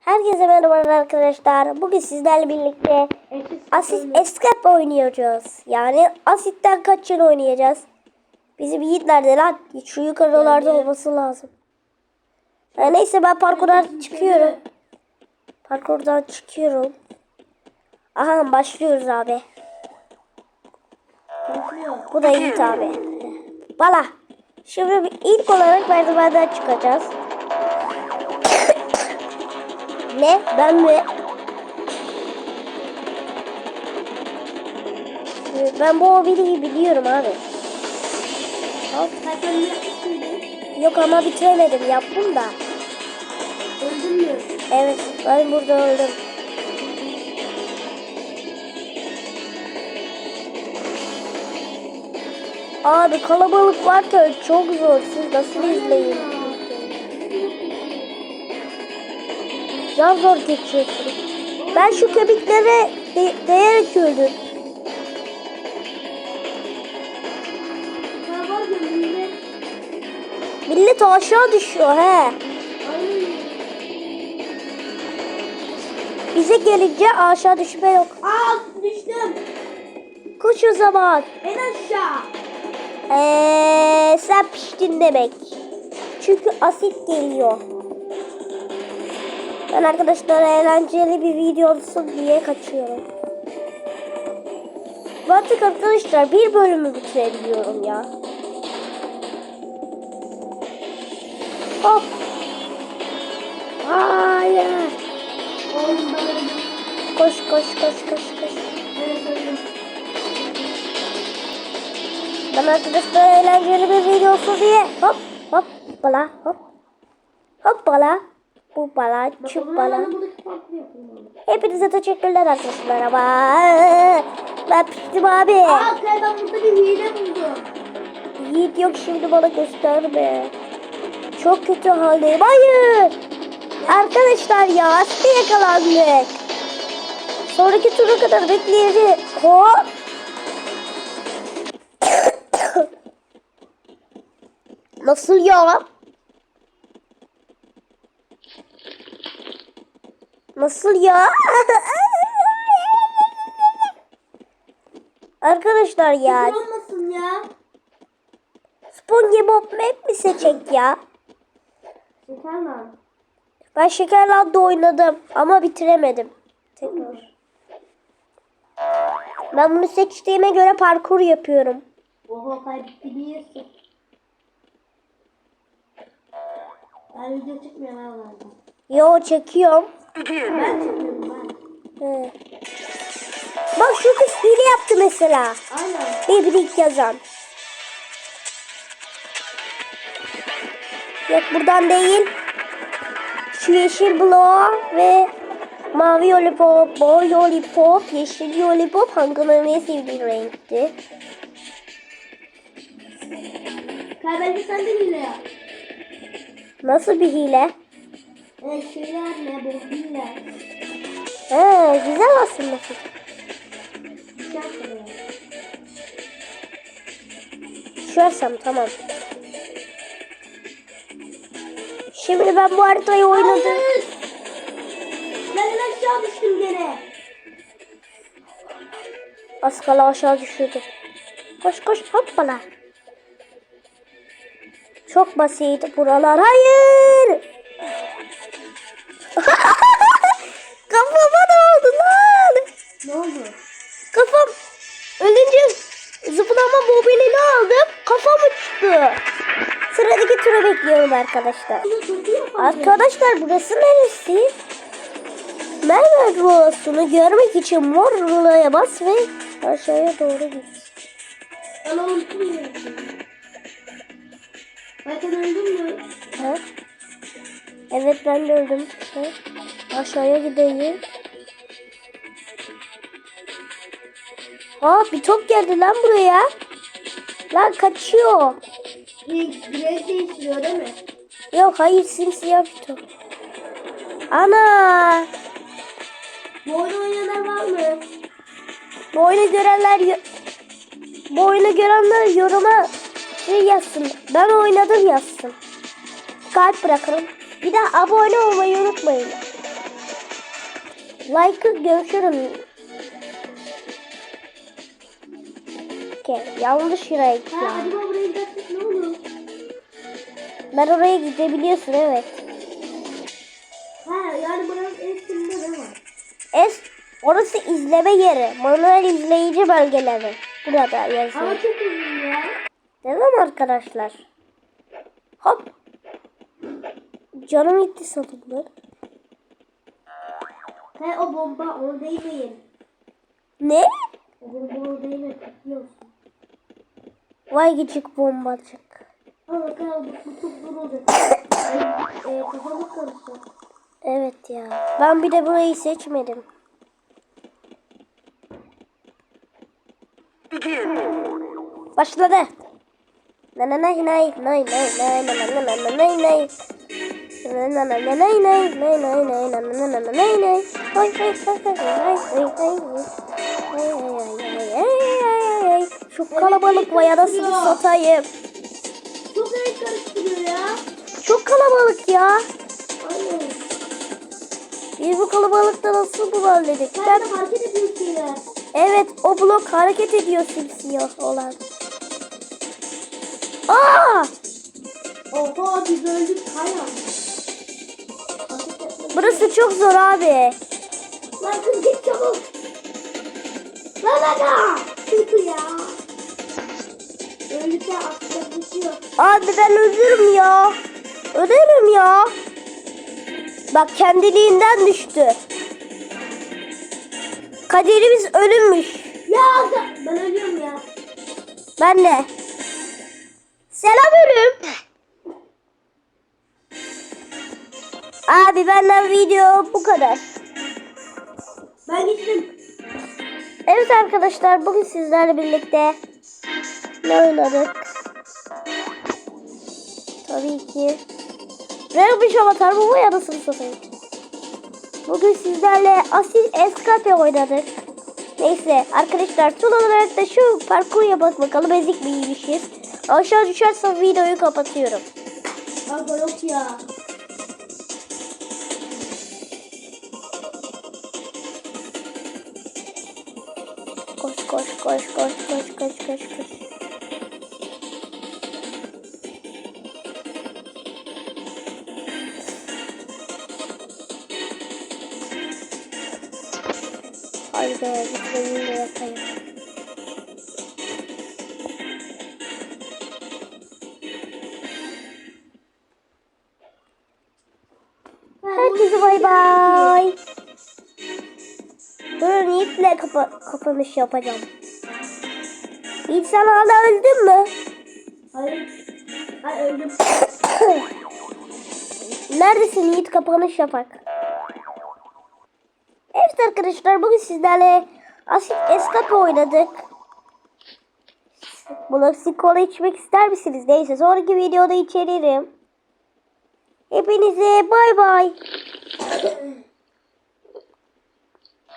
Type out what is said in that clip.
Herkese merhaba arkadaşlar. Bugün sizlerle birlikte Asit Escape oynayacağız. Yani Asit'ten kaç yıl oynayacağız. Bizim Yiğit nerede lan? Şu yukarılarda olması lazım. Ha, neyse ben parkurdan çıkıyorum. Parkurdan çıkıyorum. Aha başlıyoruz abi. Bu da Yiğit abi. Bala. Şimdi ilk olarak merdivenden çıkacağız. Ne? Ben mi? Ben bu hobini biliyorum abi. Yok ama bitiremedim. Yaptım da. Öldün mü? Evet. Ben burada öldüm. Abi kalabalık varken çok zor. Siz nasıl izleyin? Daha zor geçiyorsunuz. Ben şu köpeklere de değerek öldüm. Millet. Aşağı düşüyor he. Bize gelince aşağı düşme yok. Aa düştüm. Koş o zaman. En aşağı. Eee sen piştin demek. Çünkü asit geliyor. Ben arkadaşlar eğlenceli bir video olsun diye kaçıyorum. Artık arkadaşlar bir bölümü bitirebiliyorum ya. Hop. Hayır. Koş koş koş koş koş. Ben arkadaşlar eğlenceli bir video olsun diye hop hop bala hop hop bala bu bala şu bala. Hepinize teşekkürler arkadaşlar ama ben piştim abi. Aa ben burada bir hile buldum. Yiğit yok şimdi bana gösterme. Çok kötü haldeyim. Hayır. Arkadaşlar ya hasta yakalandık. Sonraki tura kadar bekleyeceğiz. Hop. Nasıl ya? Nasıl ya? Arkadaşlar ya. Olmasın ya? SpongeBob map mi seçecek ya? Yeter lan. Ben Şekerland'da oynadım ama bitiremedim. Tekrar. Ben bunu seçtiğime göre parkur yapıyorum. Oho kaybediyorsun. Ben video ben vardım. Yo çekiyorum. Ben. He. Bak şu kız hile yaptı mesela. Aynen. Bibrik yazan. Yok buradan değil. Şu yeşil blok ve mavi lollipop, mor lollipop, yeşil lollipop hangilerinin en sevdiği renkti. Kaybedin sen de hile yap. Nasıl bir hile? E şeyler ne bu hile. He, güzel aslında. Şey yapmıyor. Düşersem tamam. Şimdi ben bu haritayı oynadım. Hayır. Ben en aşağı düştüm gene. Az kala aşağı düşürdüm. Koş koş hoppala. Çok basit buralar. Hayır. Arkadaşlar. Arkadaşlar burası neresi? Mermer ruhasını görmek için mor rulaya bas ve aşağıya doğru git. Ben unuttum ya. Zaten öldün mü? Ha? Evet ben de öldüm. Ha? Aşağıya gideyim. Aa bir top geldi lan buraya. Lan kaçıyor. Bir renk değiştiriyor değil mi? Yok hayır simsiyah bir top. Ana. Bu oyunu oynayanlar var mı? Bu oyunu görenler bu oyunu görenler yoruma şey yazsın. Ben oynadım yazsın. Kalp bırakırım. Bir de abone olmayı unutmayın. Like'ı görüşürüm. Okey, yanlış renk Ha Ben oraya gidebiliyorsun evet. Ha yani buranın üstünde ne var? Es, orası izleme yeri. Manuel izleyici bölgeleri. Burada yazıyor. Ama çok uzun ya. Mi arkadaşlar? Hop. Canım gitti sanırım. He o bomba onu değmeyin. Ne? O bomba onu değmeyin. Vay küçük bombacık. Ama bakalım bu, e, e. Evet ya. Ben bir de burayı seçmedim. Başladı. Nay nay nay nay nay nay nay nay nay nay nay nay Şu kalabalık vay anasını satayım. Çok renk karıştırıyor ya. Çok kalabalık ya. Aynen. Biz bu kalabalıkta nasıl bulalım? Sen Ben de hareket ediyor şeyler. Evet o blok hareket ediyor simsiyah olan. Aa! Oha biz öldük kaya. Burası çok zor abi. Lan kız git çabuk. Lan. Kötü ya. Bir şey yok. Abi ben ölürüm ya. Ölürüm ya. Bak kendiliğinden düştü. Kaderimiz ölümmüş. Ya. Ben ölüyorum ya. Ben de. Selam ölüm. Abi benden video bu kadar. Ben gittim. Evet arkadaşlar bugün sizlerle birlikte ne oynadık? Tabii ki Railfish Avatar bu boy anasını satayım. Bugün sizlerle Asil Escape oynadık. Neyse arkadaşlar son olarak da şu parkur yapalım bakalım ezik miymişiz. Aşağı düşersem videoyu kapatıyorum. Aga yok ya. Koş koş koş koş koş koş koş koş. Haydi gitmeyin de yapayım. Herkese bay bay. Durun Yiğit'le kapa kapanış yapacağım. Yiğit sen hala öldün mü? Hayır. Ben öldüm. Neredesin Yiğit kapanış yapak. Evet arkadaşlar bugün sizlerle Asit Escape oynadık. Bunu siz kola içmek ister misiniz? Neyse sonraki videoda içeririm. Hepinize bay bay.